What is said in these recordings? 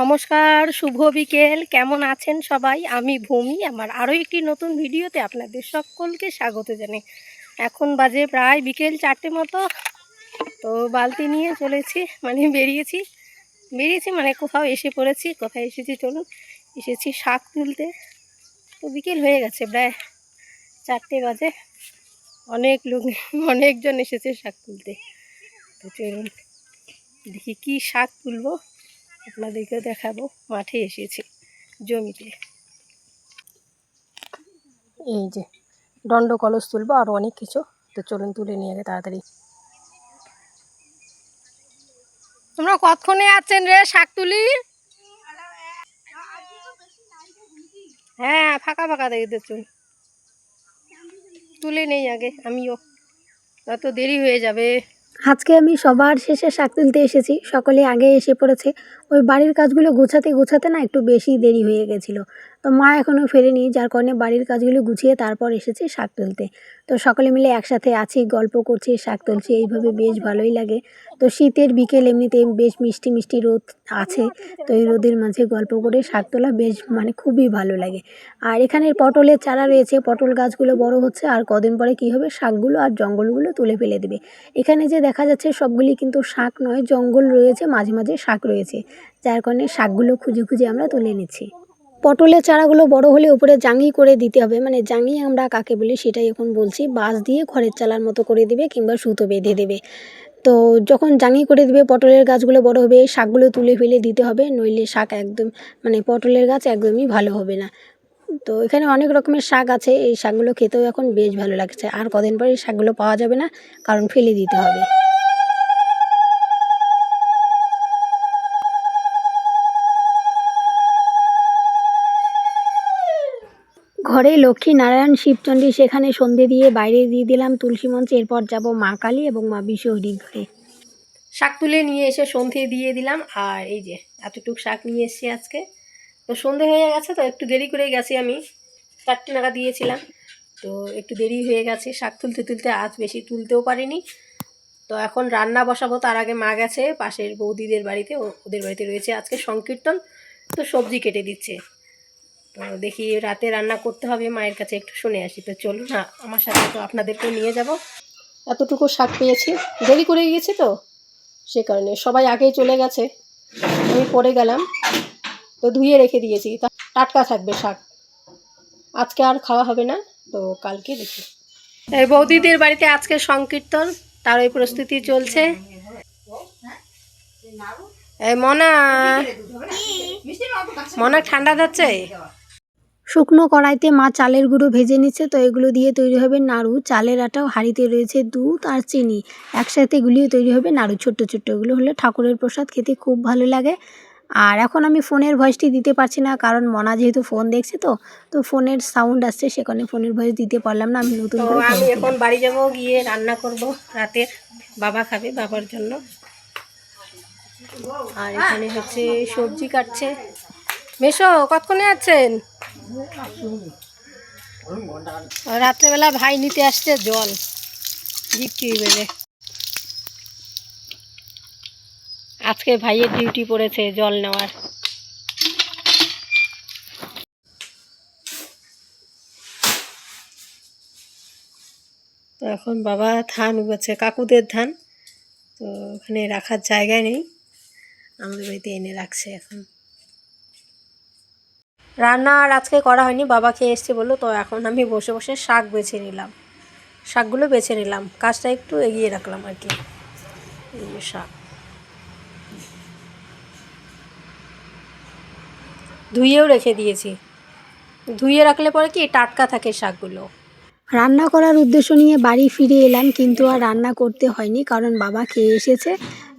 নমস্কার, শুভ বিকেল। কেমন আছেন সবাই? আমি ভূমি। আমার আরও একটি নতুন ভিডিওতে আপনাদের সকলকে স্বাগত জানাই। এখন বাজে প্রায় বিকেল চারটে মতো। তো বালতি নিয়ে চলেছি মানে বেরিয়েছি। বেরিয়েছি মানে কোথাও এসে পড়েছি, কোথায় এসেছি চলুন। এসেছি শাক তুলতে। তো বিকেল হয়ে গেছে, প্রায় চারটে বাজে। অনেক লোক, অনেকজন এসেছে শাক তুলতে। তো চলুন, দেখি কী শাক তুলবো। আপনাদেরকেও দেখাবো। মাঠে এসেছি জমিতে। এই যে দণ্ড কলস তুলবো আর অনেক কিছু। তো চলুন তুলে নিয়ে আগে তাড়াতাড়ি। তোমরা কতক্ষণে আছেন রে শাক তুলি হ্যাঁ ফাঁকা ফাঁকা দেখতে চুন তুলে নেই আগে, আমিও। অত দেরি হয়ে যাবে। আজকে আমি সবার শেষে শাক তুলতে এসেছি। সকলে আগে এসে পড়েছে। ওই বাড়ির কাজগুলো গোছাতে গোছাতে না একটু বেশি দেরি হয়ে গেছিল। তো মা এখনও ফেরেনি, যার কারণে বাড়ির কাজগুলো গুছিয়ে তারপর এসেছে শাক তুলতে। তো সকলে মিলে একসাথে আছি, গল্প করছি, শাক তুলছি, এইভাবে বেশ ভালোই লাগে। তো শীতের বিকেল এমনিতে বেশ মিষ্টি মিষ্টি রোদ আছে, তো এই রোদের মাঝে গল্প করে শাক তোলা বেশ মানে খুবই ভালো লাগে। আর এখানের পটলের চারা রয়েছে, পটল গাছগুলো বড় হচ্ছে, আর কদিন পরে কী হবে, শাকগুলো আর জঙ্গলগুলো তুলে ফেলে দেবে। এখানে যে দেখা যাচ্ছে সবগুলি কিন্তু শাক নয়, জঙ্গল রয়েছে, মাঝে মাঝে শাক রয়েছে, যার কারণে শাকগুলো খুঁজে খুঁজে আমরা তুলে নিচ্ছি। পটলের চারাগুলো বড় হলে উপরে জাঙ্গি করে দিতে হবে। মানে জাঙ্গি আমরা কাকে বলি সেটাই এখন বলছি। বাঁশ দিয়ে খড়ের চালার মতো করে দিবে কিংবা সুতো বেঁধে দেবে। তো যখন জাঙ্গি করে দিবে, পটলের গাছগুলো বড় হবে, শাকগুলো তুলে ফেলে দিতে হবে, নইলে শাক একদম মানে পটলের গাছ একদমই ভালো হবে না। তো এখানে অনেক রকমের শাক আছে, এই শাকগুলো খেতেও এখন বেশ ভালো লাগছে। আর কদিন পরে এই শাকগুলো পাওয়া যাবে না, কারণ ফেলে দিতে হবে। ঘরে লক্ষ্মী নারায়ণ শিবচণ্ডী সেখানে সন্ধে দিয়ে বাইরে দিয়ে দিলাম তুলসী মঞ্চে। এরপর যাব মা কালী এবং মা বিশ্বহরির ঘরে। শাক তুলে নিয়ে এসে সন্ধে দিয়ে দিলাম। আর এই যে, এতটুক শাক নিয়ে এসেছি আজকে। তো সন্ধে হয়ে গেছে, তো একটু দেরি করে গেছি আমি। চারটে নাগা দিয়েছিলাম। তো একটু দেরি হয়ে গেছে, শাক তুলতে তুলতে আজ বেশি তুলতেও পারিনি। তো এখন রান্না বসাবো, তার আগে মা গেছে, পাশের বৌদিদের বাড়িতে ওদের বাড়িতে রয়েছে আজকে সংকীর্তন। তো সবজি কেটে দিচ্ছে। তো দেখি রাতে রান্না করতে হবে, মায়ের কাছে একটু শুনে আসি। তো চলুন না আমার সাথে তো আপনাদেরকেও নিয়ে যাব। এতটুকু শাক পেয়েছি। দেরি করে গিয়েছি তো? সে কারণে সবাই আগেই চলে গেছে। আমি পরে গেলাম। তো ধুয়ে রেখে দিয়েছি। তা, টাটকা থাকবে শাক। আজকে আর খাওয়া হবে না। তো কালকে দেখি। এই বৌদিদের বাড়িতে আজকে সংকীর্তন। তার ওই প্রস্তুতি চলছে। মনা। মনা, ঠান্ডা যাচ্ছে শুকনো কড়াইতে মা চালের গুঁড়ো ভেজে নিচ্ছে তো এগুলো দিয়ে তৈরি হবে নাড়ু। চালের আটাও হাঁড়িতে রয়েছে দুধ আর চিনি। একসাথে গুলিয়ে তৈরি হবে নাড়ু। ছোট্ট ছোট্ট এগুলো হলে ঠাকুরের প্রসাদ খেতে খুব ভালো লাগে। আর এখন আমি ফোনের ভয়েসটি দিতে পারছি না কারণ মনা যেহেতু ফোন দেখছে তো তো ফোনের সাউন্ড আসছে সেখানে ফোনের ভয়েস দিতে পারলাম না। আমি নতুন আমি এখন বাড়ি যাব গিয়ে রান্না করব। রাতের বাবা খাবে বাবার জন্য। আর এখানে হচ্ছে সবজি কাটছে। মেশো কতক্ষণে আছেন? রাত্রেবেলা ভাই নিতে আসছে জল ডিপটি বেড়ে আজকে ভাইয়ের ডিউটি পড়েছে জল নেওয়ার। তো এখন বাবা ধান উগেছে কাকুদের ধান, তো ওখানে রাখার জায়গায় নেই। আমাদের বাড়িতে এনে রাখছে এখন। রান্না আর আজকে করা হয়নি বাবা খেয়ে এসছে বলল, তো এখন আমি বসে বসে শাক বেছে নিলাম। শাকগুলো বেছে নিলাম, কাজটা একটু এগিয়ে রাখলাম আর কি। শাক। ধুয়েও রেখে দিয়েছি। ধুয়ে রাখলে পরে কি টাটকা থাকে শাকগুলো। রান্না করার উদ্দেশ্য নিয়ে বাড়ি ফিরে এলাম, কিন্তু আর রান্না করতে হয়নি, কারণ বাবা খেয়ে এসেছে।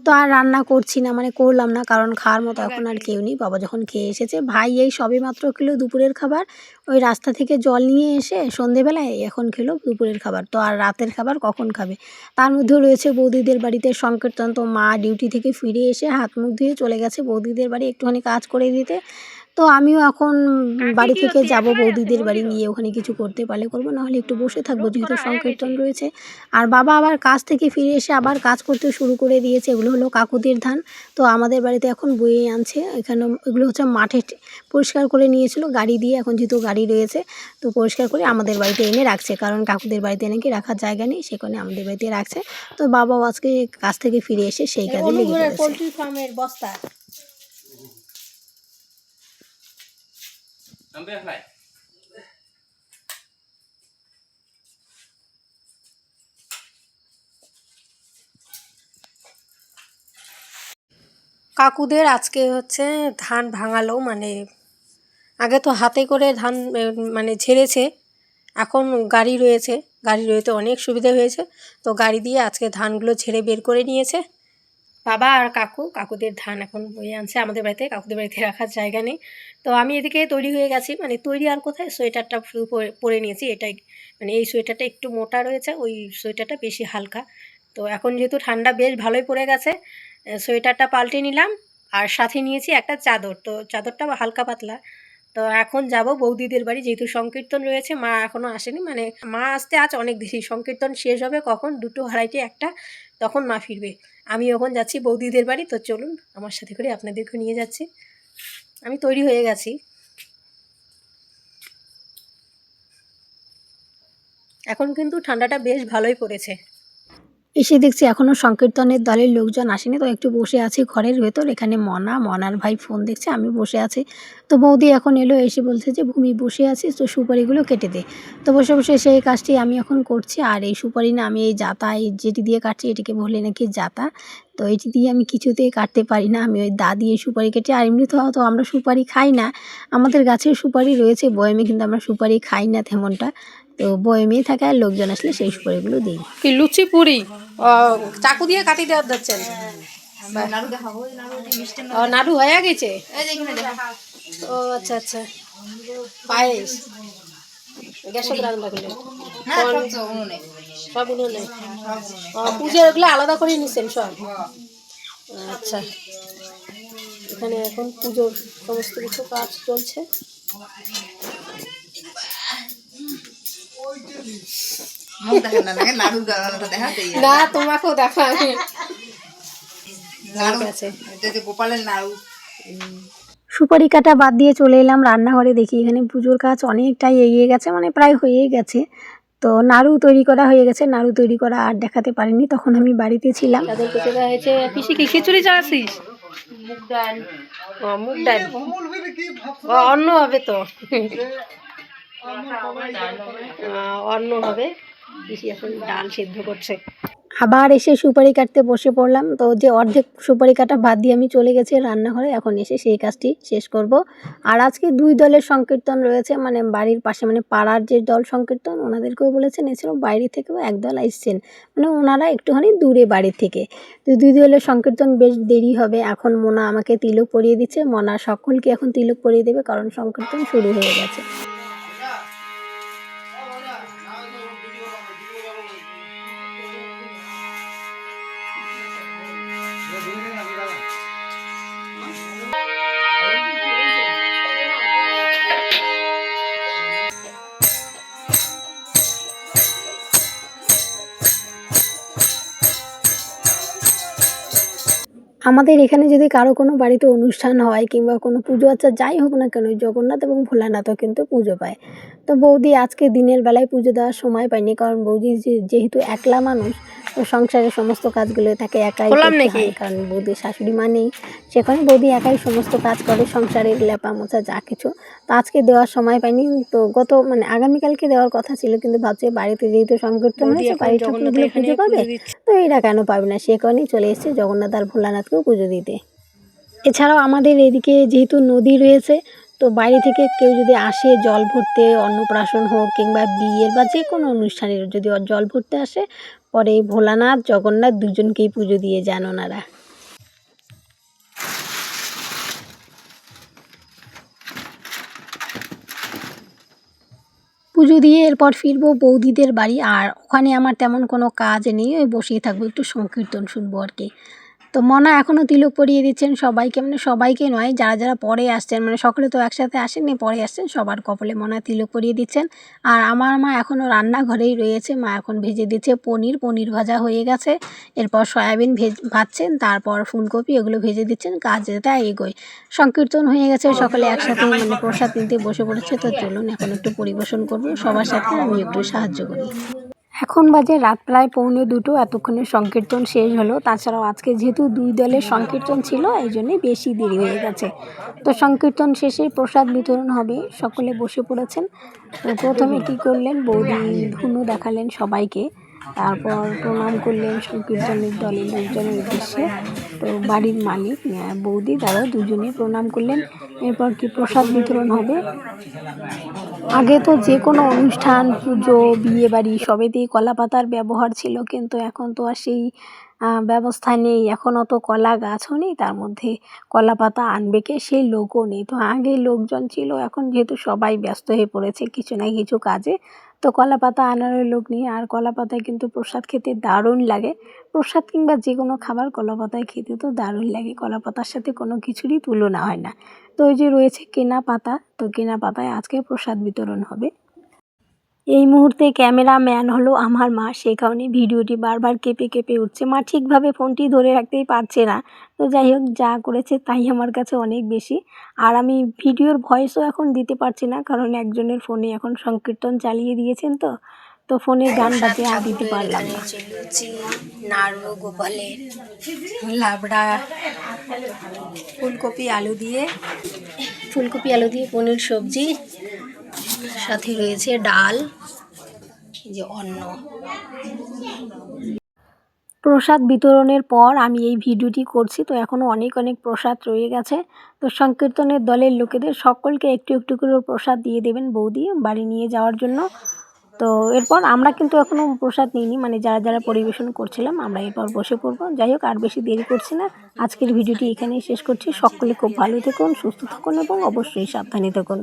তো আর রান্না করছি না মানে করলাম না কারণ খাওয়ার মতো এখন আর কেউ নেই। বাবা যখন খেয়ে এসেছে ভাই এই সবে মাত্র খেলো দুপুরের খাবার ওই রাস্তা থেকে জল নিয়ে এসে সন্ধেবেলায় এখন খেলো দুপুরের খাবার। তো আর রাতের খাবার কখন খাবে? তার মধ্যেও রয়েছে বৌদিদের বাড়িতে সংকীর্তন। তো মা ডিউটি থেকে ফিরে এসে হাত মুখ ধুয়ে চলে গেছে বৌদিদের বাড়ি একটুখানি কাজ করে দিতে। তো আমিও এখন বাড়ি থেকে যাব বৌদিদের বাড়ি গিয়ে ওখানে কিছু করতে পারলে করব নাহলে একটু বসে থাকব যেহেতু সংকীর্তন রয়েছে। আর বাবা আবার কাজ থেকে ফিরে এসে আবার কাজ করতে শুরু করে দিয়েছে এগুলো হলো কাকুদের ধান। তো আমাদের বাড়িতে এখন বয়ে আনছে এখানে এগুলো হচ্ছে মাঠে পরিষ্কার করে নিয়েছিল গাড়ি দিয়ে এখন যেহেতু গাড়ি রয়েছে তো পরিষ্কার করে আমাদের বাড়িতে এনে রাখছে। কারণ কাকুদের বাড়িতে নাকি রাখার জায়গা নেই সেখানে আমাদের বাড়িতে রাখছে। তো বাবাও আজকে কাজ থেকে ফিরে এসে সেই কাজে লেগে পোলট্রি ফার্মের বস্তা। কাকুদের আজকে হচ্ছে ধান ভাঙালো মানে আগে তো হাতে করে ধান মানে ঝেড়েছে, এখন গাড়ি রয়েছে গাড়ি রয়েছে অনেক সুবিধা হয়েছে, তো গাড়ি দিয়ে আজকে ধানগুলো ঝেড়ে বের করে নিয়েছে। বাবা আর কাকু, কাকুদের ধান এখন বয়ে আনছে আমাদের বাড়িতে, কাকুদের বাড়িতে রাখার জায়গা নেই। তো আমি এদিকে তৈরি হয়ে গেছি মানে তৈরি আর কোথায়? সোয়েটারটা শুধু পরে- নিয়েছি, এটাই মানে এই সোয়েটারটা একটু মোটা রয়েছে, ওই সোয়েটারটা বেশি হালকা। তো এখন যেহেতু ঠান্ডা বেশ ভালোই পড়ে গেছে সোয়েটারটা পাল্টে নিলাম, আর সাথে নিয়েছি একটা চাদর। তো চাদরটা হালকা পাতলা। তো এখন যাব বৌদিদের বাড়ি, যেহেতু সংকীর্তন রয়েছে, মা এখনও আসেনি মানে মা আসতে আজ অনেক বেশি সংকীর্তন শেষ হবে কখন? দুটো আড়াইটে একটা। তখন মা ফিরবে। আমি এখন যাচ্ছি বৌদিদের বাড়ি, তো চলুন আমার সাথে করে আপনাদেরকে নিয়ে যাচ্ছি। আমি তৈরি হয়ে গেছি। এখন কিন্তু ঠান্ডাটা বেশ ভালোই পড়েছে। এসে দেখছি এখনও সংকীর্তনের দলের লোকজন আসেনি। তো একটু বসে আছি ঘরের ভেতর। এখানে মনা, মনার ভাই ফোন দেখছে, আমি বসে আছি। তো বৌদি এখন এলো, এসে বলছে যে, ভূমি, বসে আছিস? তো সুপারিগুলো কেটে দে। তো বসে বসে সেই কাজটি আমি এখন করছি। আর এই সুপারি না, আমি এই জাতা, এই যেটি দিয়ে কাটছি, এটিকে বলে নাকি জাতা। তো এটি দিয়ে আমি কিছুতেই কাটতে পারি না। আমি ওই দা দিয়ে সুপারি কেটে, আর এমনি তো হয়তো আমরা সুপারি খাই না। আমাদের গাছের সুপারি রয়েছে, বয়ামে কিন্তু আমরা সুপারি খাই না তেমনটা। তো বয়ামেই থাকে আর লোকজন আসলে সেই সুপারিগুলো দিই। কি লুচি পুরি? চাকু দিয়ে কাটি দেওয়া যাচ্ছেন ও নাড়ু হয়ে গেছে? ও আচ্ছা আচ্ছা। পায়েস। গ্যাসে রান্না করলেন সব উনুনে। ও পুজোর ওগুলো আলাদা করে নিছেন সব? আচ্ছা। এখানে এখন পুজোর সমস্ত কিছু কাজ চলছে। না তোমাকেও দেখা গোপালের নাড়ু সুপারি কাটা বাদ দিয়ে চলে এলাম রান্নাঘরে দেখি এখানে পুজোর কাজ অনেকটাই এগিয়ে গেছে মানে প্রায় হয়েই গেছে। তো নাড়ু তৈরি করা হয়ে গেছে নাড়ু তৈরি করা আর দেখাতে পারিনি তখন আমি বাড়িতে ছিলাম। তাদের কেটে দেওয়া হয়েছে পিসি কি খিচুড়ি চাচ্ছিস মুগ ডাল। মুগ ডাল। ও অন্ন হবে তো। অন্ন হবে। পিসি এখন ডাল সেদ্ধ করছে। আবার এসে সুপারি কাটতে বসে পড়লাম। তো যে অর্ধেক সুপারি কাটা বাদ দিয়ে আমি চলে গেছি রান্নাঘরে। এখন এসে সেই কাজটি শেষ করব। আর আজকে দুই দলের সংকীর্তন রয়েছে। মানে বাড়ির পাশে মানে পাড়ার যে দল সংকীর্তন ওনাদেরকেও বলেছেন এছাড়াও বাইরে থেকেও একদল আসছেন মানে ওনারা একটুখানি দূরে বাড়ি থেকে। তো দুই দলের সংকীর্তন বেশ দেরি হবে। এখন মোনা আমাকে তিলক পরিয়ে দিচ্ছে। মোনা সকলকে এখন তিলক পরিয়ে দেবে কারণ সংকীর্তন শুরু হয়ে গেছে। আমাদের এখানে যদি কারও কোনো বাড়িতে অনুষ্ঠান হয় কিংবা কোনো পুজো আচ্ছা যাই হোক না কেন, জগন্নাথ এবং ভোলানাথও কিন্তু পুজো পায়। তো বৌদি আজকে দিনের বেলায় পুজো দেওয়ার সময় পায়নি, কারণ বৌদি যেহেতু একলা মানুষ সংসারের সমস্ত কাজগুলো তাকে একাই নাকি? কারণ বৌদির শাশুড়ি মা নেই। সেখানে বৌদি একাই সমস্ত কাজ করে সংসারের লেপা মোছা যা কিছু। তো আজকে দেওয়ার সময় পাইনি তো গত মানে আগামীকালকে দেওয়ার কথা ছিল কিন্তু ভাবছি বাড়িতে যেহেতু সংকীর্তন হয়েছে এখন বাড়ির ঠাকুরগুলো পুজো পাবে তো এরা কেন পাবে না? সে কারণেই চলে এসেছে জগন্নাথ আর ভোলানাথকেও পুজো দিতে। এছাড়াও আমাদের এদিকে যেহেতু নদী রয়েছে তো বাইরে থেকে কেউ যদি আসে জল ভরতে অন্নপ্রাশন হোক কিংবা বিয়ের বা যে কোনো অনুষ্ঠানের যদি জল ভরতে আসে পরে ভোলানাথ, জগন্নাথ দুজনকেই পুজো দিয়ে যান ওনারা। পুজো দিয়ে এরপর ফিরবো বৌদিদের বাড়ি। আর ওখানে আমার তেমন কোনো কাজ নেই, ওই বসিয়ে থাকব, একটু সংকীর্তন শুনব আর কি। তো মনা এখনও তিলক পরিয়ে দিচ্ছেন সবাইকে মানে সবাইকে নয়, যারা যারা পরে আসছেন মানে সকলে তো একসাথে আসেননি, পরে আসছেন, সবার কপালে মনা তিলক পরিয়ে দিচ্ছেন। আর আমার মা এখনও রান্নাঘরেই রয়েছে, মা এখন ভেজে দিচ্ছে পনির পনির ভাজা হয়ে গেছে। এরপর সয়াবিন ভেজ, ভাজছেন, তারপর ফুলকপি এগুলো ভেজে দিচ্ছেন, কাজটা এগোয়। সংকীর্তন হয়ে গেছে, সকলে একসাথে মানে প্রসাদ নিতে বসে পড়েছে, তো চলুন এখন একটু পরিবেশন করব, সবার সাথে আমি একটু সাহায্য করি। এখন বাজে রাত প্রায় পৌনে দুটো, এতক্ষণে সংকীর্তন শেষ হলো। তাছাড়াও আজকে যেহেতু দুই দলের সংকীর্তন ছিল, এই জন্যে বেশি দেরি হয়ে গেছে। তো সংকীর্তন শেষে প্রসাদ বিতরণ হবে, সকলে বসে পড়েছেন। তো প্রথমে কী করলেন? বৌদি ধুনু দেখালেন সবাইকে। তারপর প্রণাম করলেন সংকীর্তনের দলের লোকজনের উদ্দেশ্যে। তো বাড়ির মালিক বৌদি তারা দুজনে প্রণাম করলেন। এরপর কি প্রসাদ বিতরণ হবে? আগে তো যে কোনো অনুষ্ঠান, পুজো, বিয়ে বাড়ি সবেতেই কলা পাতার ব্যবহার ছিল, কিন্তু এখন তো আর সেই ব্যবস্থা নেই। এখন অত কলা গাছও নেই, তার মধ্যে কলা পাতা আনবে কে? সেই লোকও নেই। তো আগে লোকজন ছিল, এখন যেহেতু সবাই ব্যস্ত হয়ে পড়েছে, কিছু না কিছু কাজে তো কলা পাতা আনার লোক নেই। আর কলা পাতায় কিন্তু প্রসাদ খেতে দারুণ লাগে। প্রসাদ কিংবা যে কোনো খাবার কলা পাতায় খেতে তো দারুণ লাগে। কলা পাতার সাথে কোনো কিছুরই তুলনা হয় না। তো ওই যে রয়েছে কেনা পাতা, তো কেনা পাতায় আজকে প্রসাদ বিতরণ হবে। এই মুহূর্তে ক্যামেরাম্যান হলো আমার মা। সে কারণে ভিডিওটি বারবার কেঁপে কেঁপে উঠছে। মা ঠিকভাবে ফোনটি ধরে রাখতেই পারছে না। তো যাই হোক যা করেছে তাই আমার কাছে অনেক বেশি। আর আমি ভিডিওর ভয়েসও এখন দিতে পারছি না কারণ একজনের ফোনে এখন সংকীর্তন চালিয়ে দিয়েছেন তো। তো ফোনে গান বাজে আর দিতে পারলাম না। নাড়ু গোপালের লাবড়া ফুলকপি আলু দিয়ে ফুলকপি আলু দিয়ে পনির সবজি সাথে রয়েছে ডাল যে অন্ন। প্রসাদ বিতরণের পর আমি এই ভিডিওটি করছি, তো এখনও অনেক অনেক প্রসাদ রয়ে গেছে। তো সংকীর্তনের দলের লোকেদের সকলকে একটু একটু করে প্রসাদ দিয়ে দেবেন বৌদি বাড়ি নিয়ে যাওয়ার জন্য। তো এরপর আমরা কিন্তু এখনও প্রসাদ নিইনি মানে যারা যারা পরিবেশন করছিলাম আমরা এরপর বসে পড়ব। যাই হোক, আর বেশি দেরি করছি না। আজকের ভিডিওটি এখানেই শেষ করছি। সকলে খুব ভালো থাকুন, সুস্থ থাকুন এবং অবশ্যই সাবধানে থাকুন।